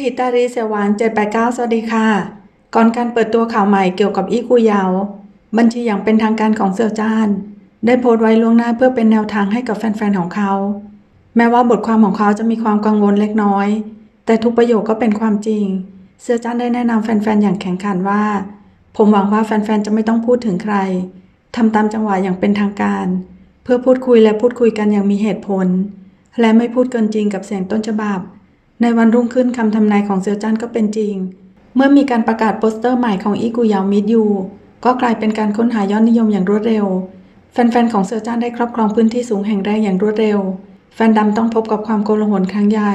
ทิตารีเสวาน789 สวัสดีค่ะ ก่อนการเปิดตัวข่าวใหม่เกี่ยวกับอีกูยาว บัญชีอย่างเป็นทางการของเสี่ยวจ้าน ได้โพสต์ไว้ล่วงหน้าเพื่อเป็นแนวทางให้กับแฟนๆ ของเขา แม้ว่าบทความของเขาจะมีความกังวลเล็กน้อย แต่ทุกประโยคก็เป็นความจริง เสี่ยวจ้านได้แนะนำแฟนๆ อย่างแข็งขันว่า ผมหวังว่าแฟนๆ จะไม่ต้องพูดถึงใครทำตามจังหวะอย่างเป็นทางการ เพื่อพูดคุยและพูดคุยกันอย่างมีเหตุผล และไม่พูดเกินจริงกับเสียงต้นฉบับ ในวันรุ่งขึ้นคำทำนายของเซียวจันก็เป็นจริง เมื่อมีการประกาศโปสเตอร์ใหม่ของอีกูยาวมิดยู ก็กลายเป็นการค้นหายอดนิยมอย่างรวดเร็ว แฟนๆ ของเซียวจันได้ครอบครองพื้นที่สูงแห่งแรกอย่างรวดเร็ว แฟนดำต้องพบกับความโกลาหลครั้งใหญ่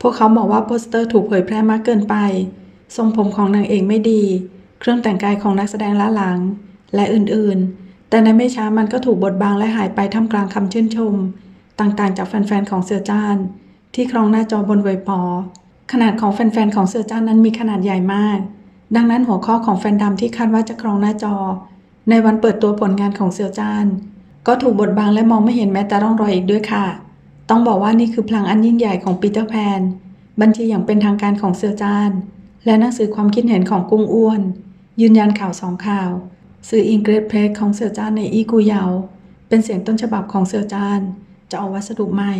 พวกเขาบอกว่าโปสเตอร์ถูกเผยแพร่มากเกินไป ทรงผมของนางเอกไม่ดี เครื่องแต่งกายของนักแสดงล้าหลัง และอื่นๆ แต่ในไม่ช้ามันก็ถูกบดบังและหายไปท่ามกลางคำชื่นชม ต่างๆ จากแฟนๆ ของเซียวจาน ที่ครองหน้าจอบนเวยปอขนาดของแฟนๆของเซียวจานนั้นมีขนาดใหญ่มาก ดังนั้นหัวข้อของแฟนดำที่คาดว่าจะครองหน้าจอ ในวันเปิดตัวผลงานของเซียวจาน ก็ถูกบดบังและมองไม่เห็นแม้แต่ร่องรอยอีกด้วยค่ะ ต้องบอกว่านี่คือพลังอันยิ่งใหญ่ของปีเตอร์แพน บัญชีอย่างเป็นทางการของเซียวจาน และหนังสือความคิดเห็นของกุ้งอ้วน ยืนยันข่าวสองข่าว สื่ออิงเกรดเพลสของเซียวจานในอีกูเยา เป็นเสียงต้นฉบับของเซียวจาน จะเอาวัสดุใหม่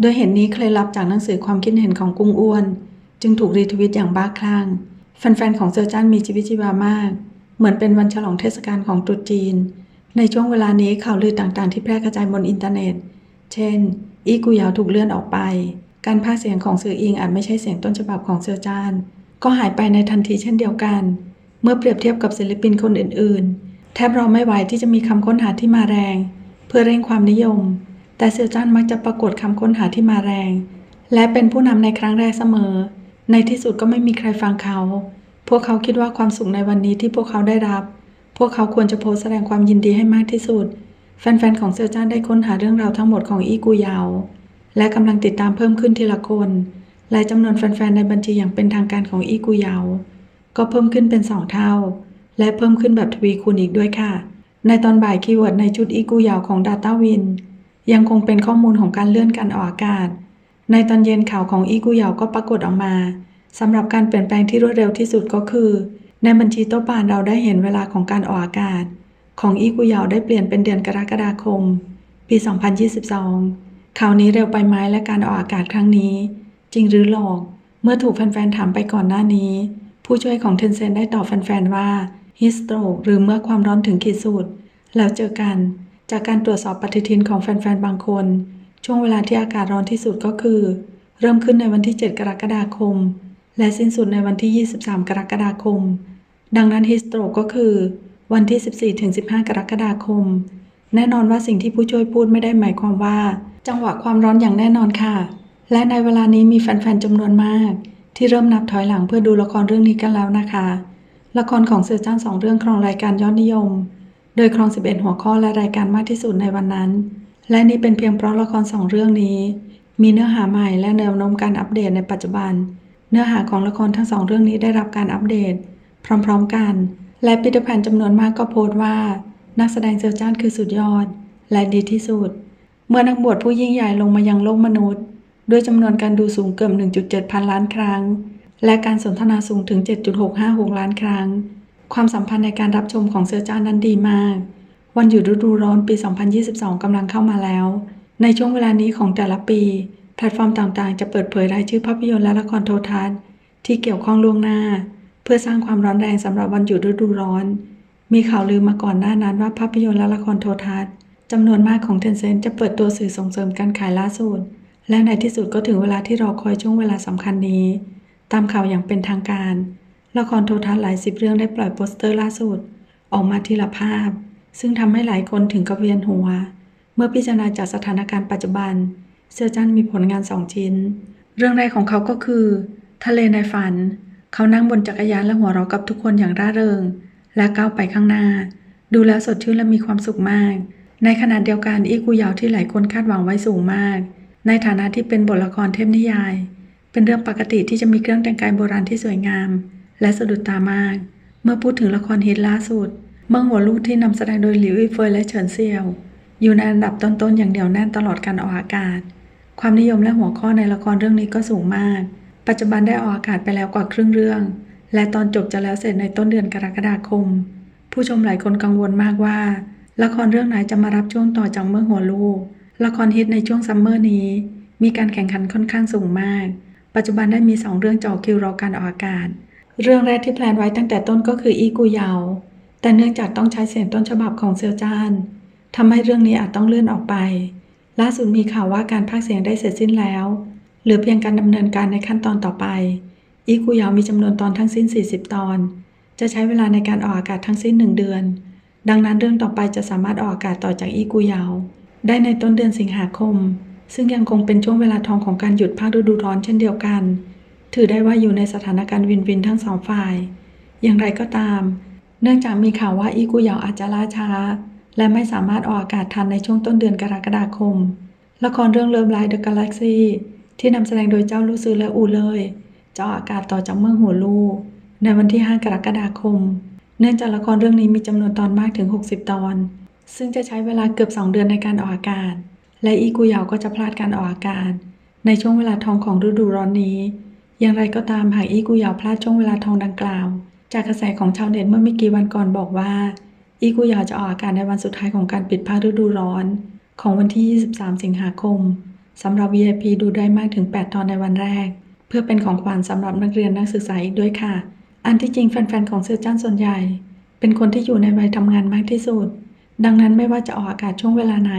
โดยเห็นนี้เคล็ดลับจากหนังสือความคิดเห็นของกุ้งอ้วน จึงถูกรีทวิตอย่างบ้าคลั่ง แฟนๆ ของเซียวจานมีชีวิตชีวามาก เหมือนเป็นวันฉลองเทศกาลของตรุษจีน ในช่วงเวลานี้ข่าวลือต่างๆ ที่แพร่กระจายบนอินเทอร์เน็ต เช่น อีกูยาวถูกเลื่อนออกไป การพากย์เสียงของสื่ออิงอาจไม่ใช่เสียงต้นฉบับของเซียวจานก็หายไปในทันทีเช่นเดียวกัน เมื่อเปรียบเทียบกับศิลปินคนอื่น ๆ แทบรอไม่ไหวที่จะมีคำค้นหาที่มาแรง เพื่อเร่งความนิยม แต่เซียวจ้านมักจะปรากฏคำค้นหาที่มาแรง และเป็นผู้นำในครั้งแรกเสมอ ในที่สุดก็ไม่มีใครฟังเขา พวกเขาคิดว่าความสุขในวันนี้ที่พวกเขาได้รับ พวกเขาควรจะโพสแสดงความยินดีให้มากที่สุด แฟนๆของเซียวจ้านได้ค้นหาเรื่องราวทั้งหมดของอีกูยาว และกำลังติดตามเพิ่มขึ้นทีละคนและจำนวนแฟนๆในบัญชีอย่างเป็นทางการของอีกูยาว ก็เพิ่มขึ้นเป็นสองเท่า และเพิ่มขึ้นแบบทวีคูณอีกด้วยค่ะ ในตอนบ่ายคีย์เวิร์ดในชุดอีกูยาวของ Data Win ยังคงเป็นข้อมูลของการเลื่อนการออกอากาศ ในตอนเย็นข่าวของอีกูยาวก็ปรากฏออกมาสำหรับการเปลี่ยนแปลงที่รวดเร็วที่สุดก็คือ ในบัญชีโต๊ะปานเราได้เห็นเวลาของการออกอากาศ ของอีกูยาวได้เปลี่ยนเป็นเดือนกรกฎาคม ปี 2022 ข่าวนี้เร็วไปไหมและการออกอากาศครั้งนี้ จริงหรือหลอก เมื่อถูกแฟนๆถามไปก่อนหน้านี้ ผู้ช่วยของเทนเซนได้ตอบแฟนๆว่าฮิสโตรกหรือเมื่อความร้อนถึงขีดสุด แล้วเจอกัน จากการตรวจสอบปฏิทินของแฟน ๆ บางคน ช่วงเวลาที่อากาศร้อนที่สุดก็คือ เริ่มขึ้นในวันที่ 7 กรกฎาคม และสิ้นสุดในวันที่ 23 กรกฎาคม ดังนั้นฮิสโตรกก็คือ วันที่ 14-15 กรกฎาคม แน่นอนว่าสิ่งที่ผู้ช่วยพูดไม่ได้หมายความว่า จังหวะความร้อนอย่างแน่นอนค่ะ และในเวลานี้มีแฟน ๆจำนวนมาก ที่เริ่มนับถอยหลังเพื่อดูละครเรื่องนี้กันแล้วนะคะ ละครของเสือจ้านสองเรื่องครองรายการยอดนิยม โดยครอง 11 หัวข้อและรายการมากที่สุดในวันนั้น และนี่เป็นเพียงเพราะละครสองเรื่องนี้ มีเนื้อหาใหม่และแนวโน้มการอัปเดตในปัจจุบัน เนื้อหาของละครทั้งสองเรื่องนี้ได้รับการอัปเดต พร้อมๆกัน และพิพิธภัณฑ์จำนวนมากก็โพสต์ว่า นักแสดงเซลจ้านคือสุดยอด และดีที่สุด เมื่อนักบวชผู้ยิ่งใหญ่ลงมายังโลกมนุษย์ ด้วยจำนวนการดูสูงเกือบ1.7 พันล้านครั้ง และการสนทนาสูงถึง 7.656 ล้านครั้ง ความสัมพันธ์ในการรับชมของเซอร์จ้านนั้นดีมาก วันหยุดฤดูร้อนปี 2022 กำลังเข้ามาแล้ว ในช่วงเวลานี้ของแต่ละปี แพลตฟอร์มต่างๆ จะเปิดเผยรายชื่อภาพยนตร์และละครโทรทัศน์ ที่เกี่ยวข้องล่วงหน้า เพื่อสร้างความร้อนแรงสำหรับวันหยุดฤดูร้อน มีข่าวลือมาก่อนหน้านั้นว่าภาพยนตร์และละครโทรทัศน์จำนวนมากของเทนเซ็นจะเปิดตัวสื่อส่งเสริมการขายล่าสุด และในที่สุดก็ถึงเวลาที่รอคอยช่วงเวลาสำคัญนี้ ตามข่าวอย่างเป็นทางการ ละครโทรทัศน์หลายสิบเรื่องได้ปล่อยโปสเตอร์ล่าสุด ออกมาทีละภาพ ซึ่งทำให้หลายคนถึงกับเวียนหัว เมื่อพิจารณาจากสถานการณ์ปัจจุบัน เซอร์จันมีผลงานสองชิ้น เรื่องแรกของเขาก็คือ ทะเลในฝัน เขานั่งบนจักรยานและหัวเราะกับทุกคนอย่างร่าเริง และก้าวไปข้างหน้า ดูแล้วสดชื่นและมีความสุขมาก ในขณะเดียวกันอีกูยาวที่หลายคนคาดหวังไว้สูงมาก ในฐานะที่เป็นบทละครเทพนิยาย เป็นเรื่องปกติที่จะมีเครื่องแต่งกายโบราณที่สวยงาม และสะดุดตามาก เมื่อพูดถึงละครฮิตล่าสุดเมื่อหัวลูกที่นำแสดงโดยหลิวอีเฟยและเฉินเซียว อยู่ในอันดับต้นๆอย่างเดียวแน่นตลอดการออกอากาศ ความนิยมและหัวข้อในละครเรื่องนี้ก็สูงมาก ปัจจุบันได้ออกอากาศไปแล้วกว่าครึ่งเรื่อง และตอนจบจะแล้วเสร็จในต้นเดือนกรกฎาคม ผู้ชมหลายคนกังวลมากว่า ละครเรื่องไหนจะมารับช่วงต่อจากเมื่อหัวลูก ละครฮิตในช่วงซัมเมอร์นี้ มีการแข่งขันค่อนข้างสูงมาก ปัจจุบันได้มี 2 เรื่องจ่อคิวรอการออกอากาศ เรื่องแรกที่แพลนไว้ตั้งแต่ต้นก็คืออีกูยาว แต่เนื่องจากต้องใช้เสียงต้นฉบับของเซียวจานทำให้เรื่องนี้อาจต้องเลื่อนออกไป ล่าสุดมีข่าวว่าการพากเสียงได้เสร็จสิ้นแล้ว เหลือเพียงการดำเนินการในขั้นตอนต่อไป อีกูยาวมีจำนวนตอนทั้งสิ้น 40 ตอน จะใช้เวลาในการออกอากาศทั้งสิ้น 1 เดือน ดังนั้นเรื่องต่อไปจะสามารถออกอากาศต่อจากอีกูยาว ได้ในต้นเดือนสิงหาคม ซึ่งยังคงเป็นช่วงเวลาทองของการหยุดภาคฤดูร้อนเช่นเดียวกัน ถือได้ว่าอยู่ในสถานการณ์วินวินทั้งสองฝ่าย อย่างไรก็ตาม เนื่องจากมีข่าวว่าอีกูยาวอาจจะล่าช้า และไม่สามารถออกอากาศทันในช่วงต้นเดือนกรกฎาคม ละครเรื่องเลิฟไลท์เดอะกาแล็กซีที่นำแสดงโดยเจ้าลูซือและอูเลยจะออกอากาศต่อจากเมืองหัวลูในวันที่ 5 กรกฎาคม เนื่องจากละครเรื่องนี้มีจำนวนตอนมากถึง 60 ตอน ซึ่งจะใช้เวลาเกือบ 2 เดือนในการออกอากาศ และอีกูยาวก็จะพลาดการออกอากาศ ในช่วงเวลาทองของฤดูร้อนนี้ อย่างไรก็ตามหากอีกูยาวพลาดช่วงเวลาทองดังกล่าว จากกระแสของชาวเน็ตเมื่อไม่กี่วันก่อนบอกว่า อีกูยาวจะออกอากาศในวันสุดท้ายของการปิดภาคฤดูร้อน ของวันที่ 23 สิงหาคมสำหรับ VIP ดูได้มากถึง 8 ตอนในวันแรก เพื่อเป็นของขวัญสำหรับนักเรียนนักศึกษาอีกด้วยค่ะ อันที่จริงแฟนๆของเซอร์จันส่วนใหญ่ เป็นคนที่อยู่ในวัยทำงานมากที่สุด ดังนั้นไม่ว่าจะออกอากาศช่วงเวลาไหน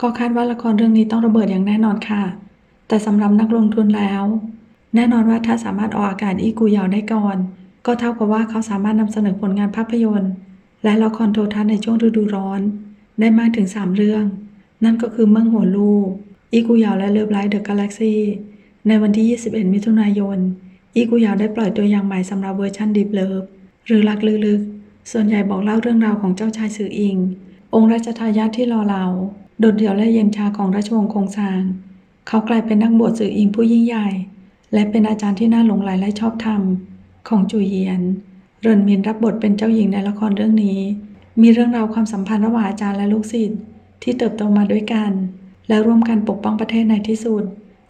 ก็คาดว่าละครเรื่องนี้ต้องระเบิดอย่างแน่นอนค่ะ แต่สำหรับนักลงทุนแล้ว แน่นอนว่าถ้าสามารถออกอากาศอีกูยาวได้ก่อน ก็เท่ากับว่าเขาสามารถนำเสนอผลงานภาพยนตร์ และละครโทรทัศน์ในช่วงฤดูร้อน ได้มากถึง 3 เรื่อง นั่นก็คือเมืองหัวลูกอีกูยาวและเลิฟไลท์เดอะกาแล็กซีในวันที่ 21 มิถุนายน อีกูยาวได้ปล่อยตัวอย่างใหม่สำหรับเวอร์ชันดิบเลิฟหรือรักลึกๆ ส่วนใหญ่บอกเล่าเรื่องราวของเจ้าชายสื่ออิง องค์ราชทายาทที่รอเรา โดดเดี่ยวและเย็นชาของราชวงศ์คงซาง เขากลายเป็นนักบวชสื่ออิงผู้ยิ่งใหญ่ และเป็นอาจารย์ที่น่าหลงใหลและชอบธรรมของจุยเยียน เรินมินรับบทเป็นเจ้าหญิงในละครเรื่องนี้ มีเรื่องราวความสัมพันธ์ระหว่างอาจารย์และลูกศิษย์ที่เติบโตมาด้วยกัน และร่วมกันปกป้องประเทศในที่สุด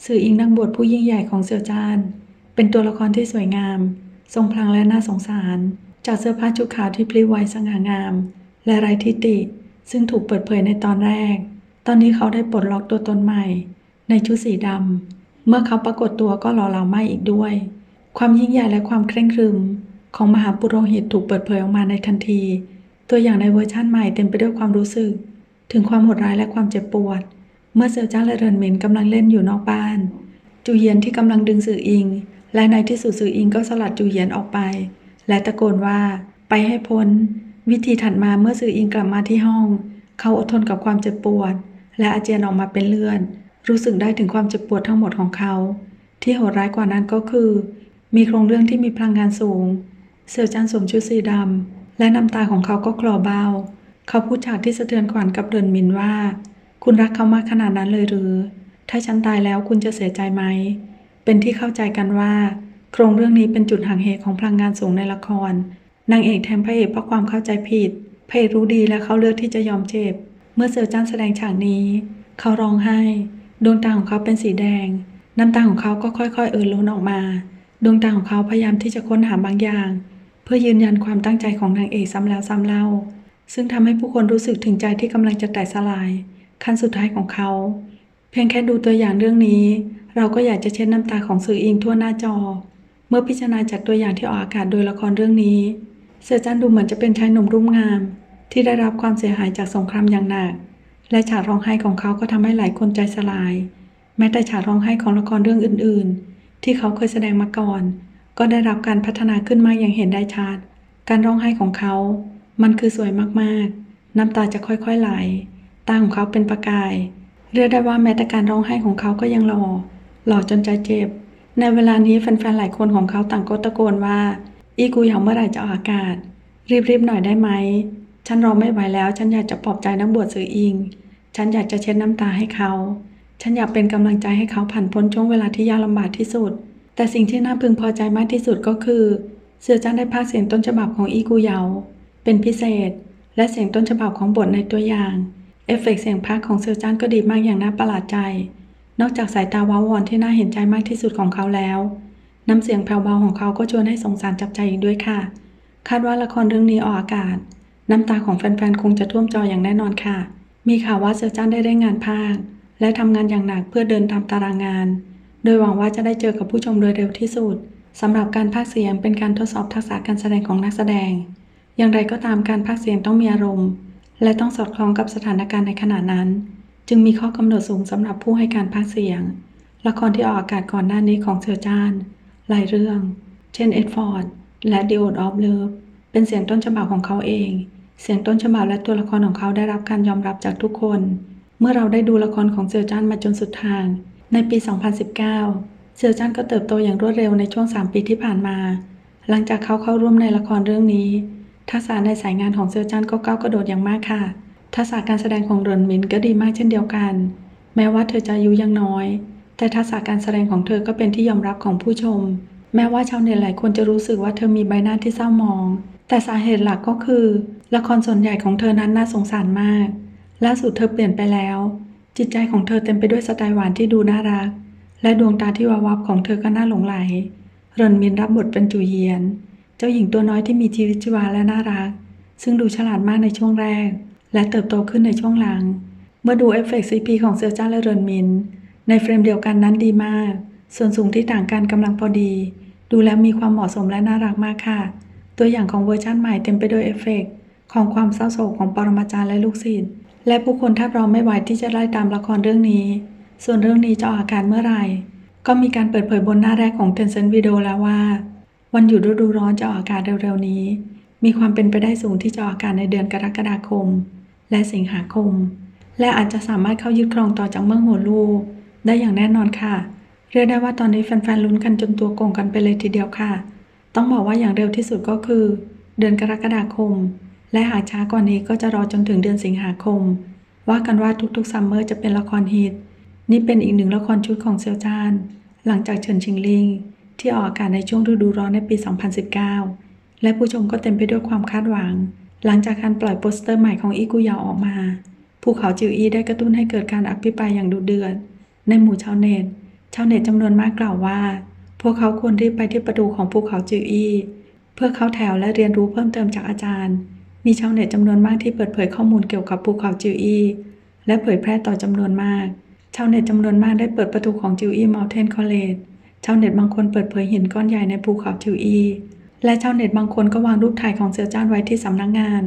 สื่ออิงนักบวชผู้ยิ่งใหญ่ของเสี่ยวจาน เป็นตัวละครที่สวยงาม ทรงพลังและน่าสงสาร จากเสื้อผ้าชุดขาวที่พลิ้วไหวสง่างาม และไร้ทิฏฐิซึ่งถูกเปิดเผยในตอนแรก ตอนนี้เขาได้ปลดล็อกตัวตนใหม่ ในชุดสีดำ เมื่อเขาปรากฏตัวก็หล่อเหลาไม่อีกด้วย ความยิ่งใหญ่และความเคร่งครึม ของมหาปุโรหิตถูกเปิดเผยออกมาในทันที ตัวอย่างในเวอร์ชั่นใหม่เต็มไปด้วยความรู้สึก ถึงความโหดร้ายและความเจ็บปวด เมื่อเซลจ้าและเรินหมินกำลังเล่นอยู่นอกบ้าน จูเยียนที่กำลังดึงสื่ออิง และในที่สุดสื่ออิงก็สลัดจูเยียนออกไป และตะโกนว่า ไปให้พ้น วิธีถัดมาเมื่อสื่ออิงกลับมาที่ห้อง เขาอดทนกับความเจ็บปวด และอาเจียนออกมาเป็นเลือด รู้สึกได้ถึงความเจ็บปวดทั้งหมดของเขา ที่โหดร้ายกว่านั้นก็คือ มีโครงเรื่องที่มีพลังงานสูง เสี่ยวจันสวมชุดสีดำและน้ำตาของเขาก็คลอเบาเขาพูดฉากที่สะเทือนขวัญกับเรินมินว่า คุณรักเขามากขนาดนั้นเลยหรือ ถ้าฉันตายแล้วคุณจะเสียใจไหม เป็นที่เข้าใจกันว่า โครงเรื่องนี้เป็นจุดห่างเหของพลังงานสูงในละคร นางเอกแทนพระเอกเพราะความเข้าใจผิดพระเอกรู้ดีและเขาเลือกที่จะยอมเจ็บ เมื่อเสี่ยวจันแสดงฉากนี้ เขาร้องไห้ ดวงตาของเขาเป็นสีแดง น้ำตาของเขาก็ค่อยๆ เอ่อล้นออกมา ดวงตาของเขาพยายามที่จะค้นหาบางอย่าง เพื่อยืนยันความตั้งใจของนางเอกซ้ำแล้วซ้ำเล่า ซึ่งทำให้ผู้คนรู้สึกถึงใจที่กำลังจะแตกสลาย ขั้นสุดท้ายของเขา เพียงแค่ดูตัวอย่างเรื่องนี้ เราก็อยากจะเช็ดน้ำตาของสื่ออิงทั่วหน้าจอ เมื่อพิจารณาจากตัวอย่างที่ออกอากาศโดยละครเรื่องนี้เสือจันดูเหมือนจะเป็นชายหนุ่มรุ่มงาม ที่ได้รับความเสียหายจากสงครามอย่างหนัก และฉากร้องไห้ของเขาก็ทำให้หลายคนใจสลาย แม้แต่ฉากร้องไห้ของละครเรื่องอื่น ๆ ที่เขาเคยแสดงมาก่อน ก็ได้รับการพัฒนาขึ้นมาอย่างเห็นได้ชัด การร้องไห้ของเขา มันคือสวยมากๆ น้ำตาจะค่อยๆไหล ตาของเขาเป็นประกาย เรียกได้ว่าแม้แต่การร้องไห้ของเขาก็ยังหล่อ หล่อจนใจเจ็บ ในเวลานี้แฟนๆ หลายคนของเขาต่างก็ตะโกนว่า อีกูอยากเมื่อไหร่จะออกอากาศ รีบๆ หน่อยได้ไหม ฉันรอไม่ไหวแล้ว ฉันอยากจะปลอบใจนักบวชสืออิง ฉันอยากจะเช็ดน้ำตาให้เขา ฉันอยากเป็นกำลังใจให้เขาผ่านพ้นช่วงเวลาที่ยากลำบากที่สุด แต่สิ่งที่น่าพึงพอใจมากที่สุดก็คือ เสือจ้างได้พากเสียงต้นฉบับของอีกูเยา เป็นพิเศษ และเสียงต้นฉบับของบทในตัวอย่าง เอฟเฟกต์เสียงพากของเสือจ้างก็ดีมากอย่างน่าประหลาดใจ นอกจากสายตาว้าวอนที่น่าเห็นใจมากที่สุดของเขาแล้ว น้ำเสียงแผ่วเบาของเขาก็ชวนให้สงสารจับใจอีกด้วยค่ะ คาดว่าละครเรื่องนี้ออกอากาศ น้ำตาของแฟนๆ คงจะท่วมจออย่างแน่นอนค่ะ มีข่าวว่าเซอร์จ้านได้ได้งานภาค และทำงานอย่างหนักเพื่อเดินตามตารางงาน โดยหวังว่าจะได้เจอกับผู้ชมโดยเร็วที่สุดสำหรับการพากย์เสียงเป็นการทดสอบทักษะการแสดงของนักแสดง อย่างไรก็ตามการพากย์เสียงต้องมีอารมณ์ และต้องสอดคล้องกับสถานการณ์ในขณะนั้น จึงมีข้อกำหนดสูงสำหรับผู้ให้การพากย์เสียง ละครที่ออกอากาศก่อนหน้านี้ของเซอร์จานหลายเรื่อง เช่นเอ็ดฟอร์ดและ The Oath of Love เป็นเสียงต้นฉบับของเขาเอง เสียงต้นฉบับและตัวละครของเขาได้รับการยอมรับจากทุกคน เมื่อเราได้ดูละครของเซอร์จานมาจนสุดทาง ในปี 2019 เซอร์จานก็เติบโตอย่างรวดเร็วในช่วง 3 ปีที่ผ่านมา หลังจากเขาเข้าร่วมในละครเรื่องนี้ ทักษะในสายงานของเซอร์จานก็ก้าวกระโดดอย่างมากค่ะ ทักษะการแสดงของเรนมินก็ดีมากเช่นเดียวกัน แม้ว่าเธอจะอายุยังน้อย แต่ทักษะการแสดงของเธอก็เป็นที่ยอมรับของผู้ชม แม้ว่าชาวเน็ตหลายคนจะรู้สึกว่าเธอมีใบหน้าที่เศร้ามอง แต่สาเหตุหลักก็คือ ละครส่วนใหญ่ของเธอนั้นน่าสงสารมาก ล่าสุดเธอเปลี่ยนไปแล้ว จิตใจของเธอเต็มไปด้วยสไตล์หวานที่ดูน่ารัก และดวงตาที่วาววับของเธอก็น่าหลงไหล เรนมินรับบทเป็นจูเยียน เจ้าหญิงตัวน้อยที่มีชีวิตชีวาและน่ารัก ซึ่งดูฉลาดมากในช่วงแรก และเติบโตขึ้นในช่วงหลัง เมื่อดูเอฟเฟกต์ซีพีของเซอร์จ้าและเรนมิน ในเฟรมเดียวกันนั้นดีมาก ส่วนสูงที่ต่างกันกำลังพอดี ดูแล้วมีความเหมาะสมและน่ารักมากค่ะ ตัวอย่างของเวอร์ชันใหม่เต็มไปด้วยเอฟเฟกต์ของความเศร้าโศกของปรมาจารย์และลูกศิษย์และผู้คนแทบรอไม่ไหวที่จะไล่ตามละครเรื่องนี้ ส่วนเรื่องนี้จะออกอากาศเมื่อไหร่ ก็มีการเปิดเผยบนหน้าแรกของ Tencent Video แล้วว่า วันหยุดฤดูร้อนจะออกอากาศเร็วๆนี้ มีความเป็นไปได้สูงที่จะออกอากาศในเดือนกรกฎาคม และสิงหาคม และอาจจะสามารถเข้ายึดครองต่อจากเมืองหัวลูได้อย่างแน่นอนค่ะ เรียกได้ว่าตอนนี้แฟนๆลุ้นกันจนตัวโก่งกันไปเลยทีเดียวค่ะ ต้องบอกว่าอย่างเร็วที่สุดก็คือ เดือนกรกฎาคม และหากช้ากว่านี้ก็จะรอจนถึงเดือนสิงหาคม ว่ากันว่าทุกๆซัมเมอร์จะเป็นละครฮิต นี่เป็นอีกหนึ่งละครชุดของเซียวจาน หลังจากเฉินชิงลิง ที่ออกอากาศในช่วงฤดูร้อนในปี 2019 และผู้ชมก็เต็มไปด้วยความคาดหวัง หลังจากการปล่อยโปสเตอร์ใหม่ของอีกุยาวออกมา ภูเขาจิวอีได้กระตุ้นให้เกิดการอภิปรายอย่างดุเดือดในหมู่ชาวเน็ต ชาวเน็ตจำนวนมากกล่าวว่า พวกเขาควรรีบไปที่ประตูของภูเขาจิวอีเพื่อเข้าแถวและเรียนรู้เพิ่มเติมจากอาจารย์ มีชาวเน็ตจำนวนมากที่เปิดเผยข้อมูลเกี่ยวกับภูเขาจิวอีและเผยแพร่ต่อจำนวนมาก ชาวเน็ตจำนวนมากได้เปิดประตูของจิวอีม u ลเทนคอลเลจชาวเน็ตบางคนเปิดเผยหินก้อนใหญ่ในภูเขาจิวอีและชาวเน็ตบางคนก็วางรูปถ่ายของเสือจ้านไว้ที่สำนักงาน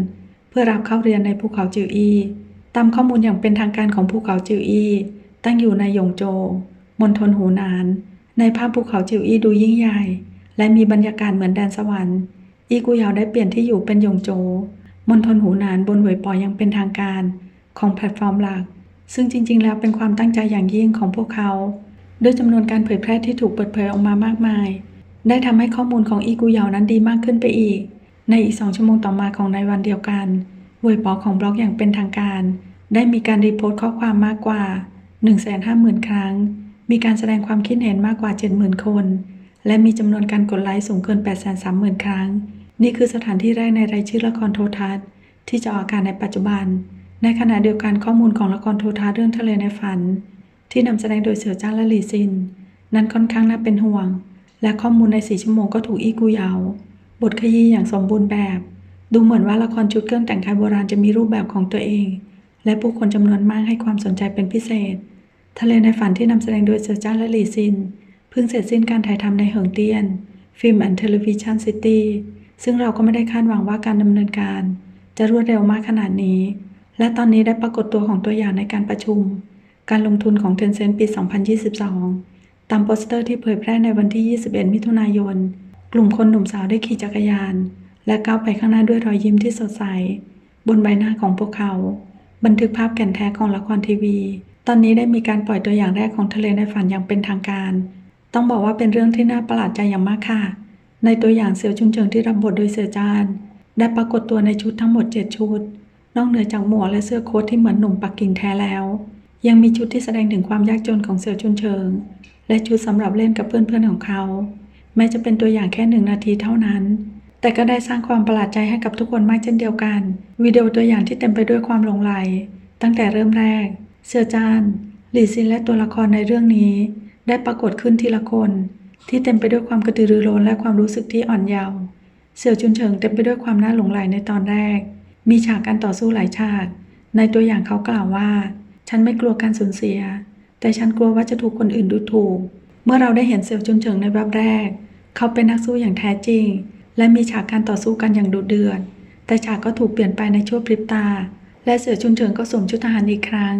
เพื่อรับเข้าเรียนในภูเขาจิวอีตามข้อมูลอย่างเป็นทางการของภูเขาจิวอีตั้งอยู่ในหยงโจ มณฑลหูหนาน ในภาพภูเขาจิวอี้ดูยิ่งใหญ่ และมีบรรยากาศเหมือนแดนสวรรค์ อีกุยาวได้เปลี่ยนที่อยู่เป็นยงโจมณฑลหูหนานบนหวยปอยังเป็นทางการของแพลตฟอร์มหลัก ซึ่งจริง ๆ แล้วเป็นความตั้งใจอย่างยิ่งของพวกเขาด้วยจำนวนการเผยแพร่ที่ถูกเปิดเผยออกมามากมาย ได้ทำให้ข้อมูลของอีกุยาวนั้นดีมากขึ้นไปอีก ในอีกสองชั่วโมงต่อมาของในวันเดียวกันหวยปอของบล็อกอย่างเป็นทางการ ได้มีการรีโพสต์ข้อความมากกว่า 150,000 ครั้ง มีการแสดงความคิดเห็นมากกว่า 70,000 คน และมีจำนวนการกดไลค์สูงเกิน 830,000 ครั้ง นี่คือสถานที่แรกในรายชื่อละครโทรทัศน์ ที่จะออกอากาศในปัจจุบัน ในขณะเดียวกันข้อมูลของละครโทรทัศน์เรื่องทะเลในฝัน ที่นำแสดงโดยเสือจ้าและหลีซิน นั้นค่อนข้างน่าเป็นห่วง และข้อมูลในสี่ชั่วโมงก็ถูกอีกูยาว บทขยี้อย่างสมบูรณ์แบบ ดูเหมือนว่าละครชุดเครื่องแต่งกายโบราณจะมีรูปแบบของตัวเอง และผู้คนจำนวนมากให้ความสนใจเป็นพิเศษ ทะเลในฝันที่นำแสดงโดยเสือจ้าและหลีซิน เพิ่งเสร็จสิ้นการถ่ายทำในเหิงเตียน ฟิล์มแอนด์เทเลวิชันซิตี้ซึ่งเราก็ไม่ได้คาดหวังว่าการดำเนินการ จะรวดเร็วมากขนาดนี้ และตอนนี้ได้ปรากฏตัวของตัวอย่างในการประชุม การลงทุนของ Tencent ปี 2022 ตามโปสเตอร์ที่เผยแพร่ในวันที่ 21 มิถุนายน กลุ่มคนหนุ่มสาวได้ขี่จักรยาน และก้าวไปข้างหน้าด้วยรอยยิ้มที่สดใส บนใบหน้าของพวกเขา บันทึกภาพแก่นแท้ของละครทีวี ตอนนี้ได้มีการปล่อยตัวอย่างแรกของทะเลในฝันอย่างเป็นทางการ ต้องบอกว่าเป็นเรื่องที่น่าประหลาดใจอย่างมากค่ะ ในตัวอย่างเสี่ยวชุนเฉิงที่รับบทโดยเสือจานได้ปรากฏตัวในชุดทั้งหมด 7 ชุด นอกเหนือจากหมวกและเสื้อโค้ทที่เหมือนหนุ่มปักกิ่งแท้แล้ว ยังมีชุดที่แสดงถึงความยากจนของเสี่ยวชุนเฉิง และชุดสำหรับเล่นกับเพื่อนๆของเขา แม้จะเป็นตัวอย่างแค่หนึ่งนาทีเท่านั้น แต่ก็ได้สร้างความประหลาดใจให้กับทุกคนมากเช่นเดียวกัน วิดีโอตัวอย่างที่เต็มไปด้วยความหลงไหลตั้งแต่เริ่มแรก เสือจานหลี่ซินและตัวละครในเรื่องนี้ ได้ปรากฏขึ้นทีละคน ที่เต็มไปด้วยความกระตือรือร้นและความรู้สึกที่อ่อนเยาว์เสี่ยวจุนเฉิงเต็มไปด้วยความน่าหลงใหลในตอนแรก มีฉากการต่อสู้หลายฉาก ในตัวอย่างเขากล่าวว่า ฉันไม่กลัวการสูญเสีย แต่ฉันกลัวว่าจะถูกคนอื่นดูถูก เมื่อเราได้เห็นเสี่ยวจุนเฉิงในแวบแรก เขาเป็นนักสู้อย่างแท้จริง และมีฉากการต่อสู้กันอย่างดุเดือด แต่ฉากก็ถูกเปลี่ยนไปในชั่วพริบตา และเสี่ยวจุนเฉิงก็สวมชุดทหารอีกครั้ง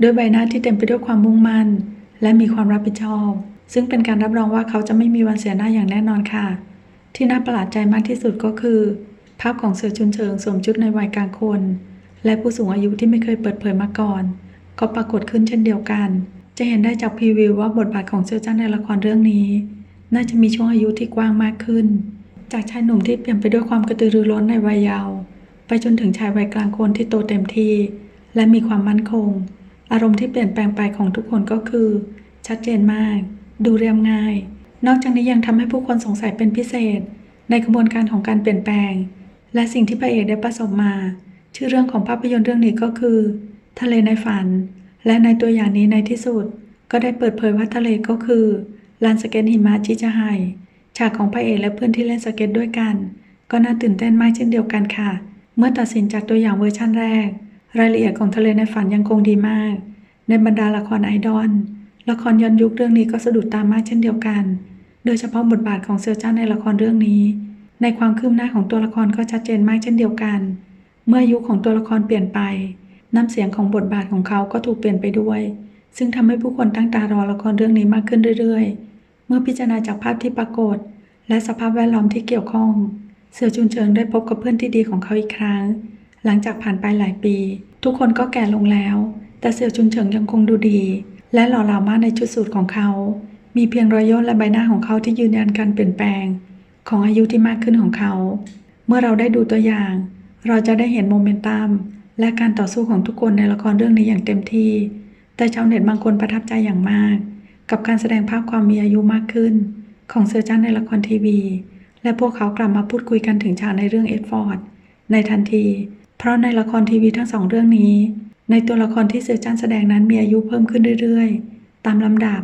ด้วยใบหน้าที่เต็มไปด้วยความมุ่งมั่น และมีความรับผิดชอบ ซึ่งเป็นการรับรองว่าเขาจะไม่มีวันเสียหน้าอย่างแน่นอนค่ะ ที่น่าประหลาดใจมากที่สุดก็คือ ภาพของเสือชุนเชิงสวมชุดในวัยกลางคน และผู้สูงอายุที่ไม่เคยเปิดเผยมาก่อน ก็ปรากฏขึ้นเช่นเดียวกัน จะเห็นได้จากพรีวิวว่าบทบาทของเสือจ้านในละครเรื่องนี้ น่าจะมีช่วงอายุที่กว้างมากขึ้น จากชายหนุ่มที่เปลี่ยนไปด้วยความกระตือรือร้นในวัยเยาว์ไปจนถึงชายวัยกลางคนที่โตเต็มที่และมีความมั่นคง อารมณ์ที่เปลี่ยนแปลงไปของทุกคนก็คือ ชัดเจนมาก ดูเรียบง่าย นอกจากนี้ยังทำให้ผู้คนสงสัยเป็นพิเศษ ในกระบวนการของการเปลี่ยนแปลง และสิ่งที่พระเอกได้ประสบมา ชื่อเรื่องของภาพยนตร์เรื่องนี้ก็คือ ทะเลในฝัน และในตัวอย่างนี้ในที่สุด ก็ได้เปิดเผยว่าทะเลก็คือลานสเก็ตหิมะชิจาไฮฉากของพระเอกและเพื่อนที่เล่นสเก็ตด้วยกัน ก็น่าตื่นเต้นมากเช่นเดียวกันค่ะ เมื่อตัดสินจากตัวอย่างเวอร์ชั่นแรก รายละเอียดของทะเลในฝันยังคงดีมาก ในบรรดาละครไอดอลละครย้อนยุคเรื่องนี้ก็สะดุดตามากเช่นเดียวกัน โดยเฉพาะบทบาทของเซอร์จ้าในละครเรื่องนี้ ในความคืบหน้าของตัวละครก็ชัดเจนมากเช่นเดียวกัน เมื่อยุคของตัวละครเปลี่ยนไป น้ำเสียงของบทบาทของเขาก็ถูกเปลี่ยนไปด้วย ซึ่งทำให้ผู้คนตั้งตารอละครเรื่องนี้มากขึ้นเรื่อยๆ เมื่อพิจารณาจากภาพที่ปรากฏ และสภาพแวดล้อมที่เกี่ยวข้อง เสี่ยวจุนเชิงได้พบกับเพื่อนที่ดีของเขาอีกครั้ง หลังจากผ่านไปหลายปี ทุกคนก็แก่ลงแล้ว แต่เสี่ยวจุนเฉิงยังคงดูดี และหล่อเหลามากในชุดสูทของเขา มีเพียงรอยย่นและใบหน้าของเขาที่ยืนยันการเปลี่ยนแปลง ของอายุที่มากขึ้นของเขา เมื่อเราได้ดูตัวอย่าง เราจะได้เห็นโมเมนตัมและการต่อสู้ของทุกคนในละครเรื่องนี้อย่างเต็มที่ แต่ชาวเน็ตบางคนประทับใจอย่างมาก กับการแสดงภาพความมีอายุมากขึ้น ของเซอร์จันในละครทีวี และพวกเขากลับมาพูดคุยกันถึงฉากในเรื่องเอ็ดฟอร์ดในทันที เพราะในละครทีวีทั้งสองเรื่องนี้ ในตัวละครที่เซอร์จันแสดงนั้นมีอายุเพิ่มขึ้นเรื่อยๆ ตามลำดับ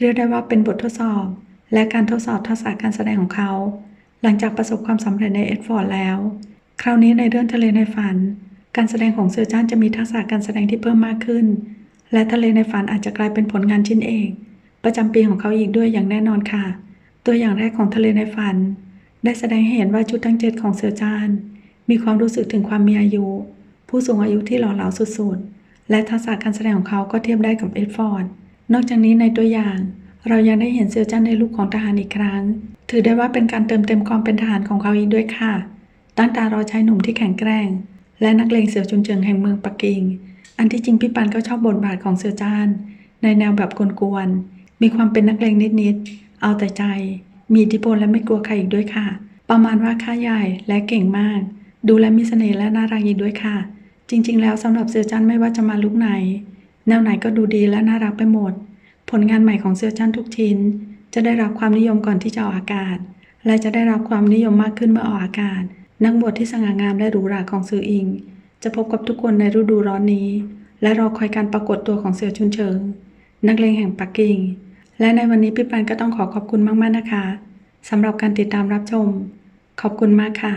เรียกได้ว่าเป็นบททดสอบ และการทดสอบทักษะการแสดงของเขา หลังจากประสบความสำเร็จในเอ็ดฟอร์ดแล้ว คราวนี้ในเรื่องทะเลในฝัน การแสดงของเซอร์จันจะมีทักษะการแสดงที่เพิ่มมากขึ้น และทะเลในฝันอาจจะกลายเป็นผลงานชิ้นเอกประจำปีของเขาอีกด้วยอย่างแน่นอนค่ะ ตัวอย่างแรกของทะเลในฝัน ได้แสดงให้เห็นว่าชุดทั้งเจ็ดของเสือจาน มีความรู้สึกถึงความมีอายุ ผู้สูงอายุที่หล่อเหลาสุดๆ และทักษะการแสดงของเขาก็เทียบได้กับเอ็ดฟอร์ด นอกจากนี้ในตัวอย่าง เรายังได้เห็นเสือจันในรูปของทหารอีกครั้ง ถือได้ว่าเป็นการเติมเต็มความเป็นทหารของเขาอีกด้วยค่ะ ตั้งตารอชายหนุ่มที่แข็งแกร่ง และนักเลงเสือจุนเจิงแห่งเมืองปักกิ่ง อันที่จริงพี่ปันก็ชอบบทบาทของเสือจานในแนวแบบกวนๆมีความเป็นนักเลงนิดๆ เอาแต่ใจ มีอิทธิพลและไม่กลัวใครอีกด้วยค่ะ ประมาณว่าค่าใหญ่และเก่งมาก ดูแลมีเสน่ห์และน่ารักอีกด้วยค่ะ จริง ๆ แล้วสำหรับเสือจันไม่ว่าจะมาลุกไหน แนวไหนก็ดูดีและน่ารักไปหมด ผลงานใหม่ของเสือจันทุกชิ้น จะได้รับความนิยมก่อนที่จะออกอากาศ และจะได้รับความนิยมมากขึ้นเมื่อออกอากาศ นักบวชที่สง่างามและหรูหราของซืออิง จะพบกับทุกคนในฤดูร้อนนี้ และรอคอยการปรากฏตัวของเสือชุนเฉิง นักเลงแห่งปักกิ่ง และในวันนี้พี่ปันก็ต้องขอขอบคุณมากๆนะคะสำหรับการติดตามรับชม ขอบคุณมากค่ะ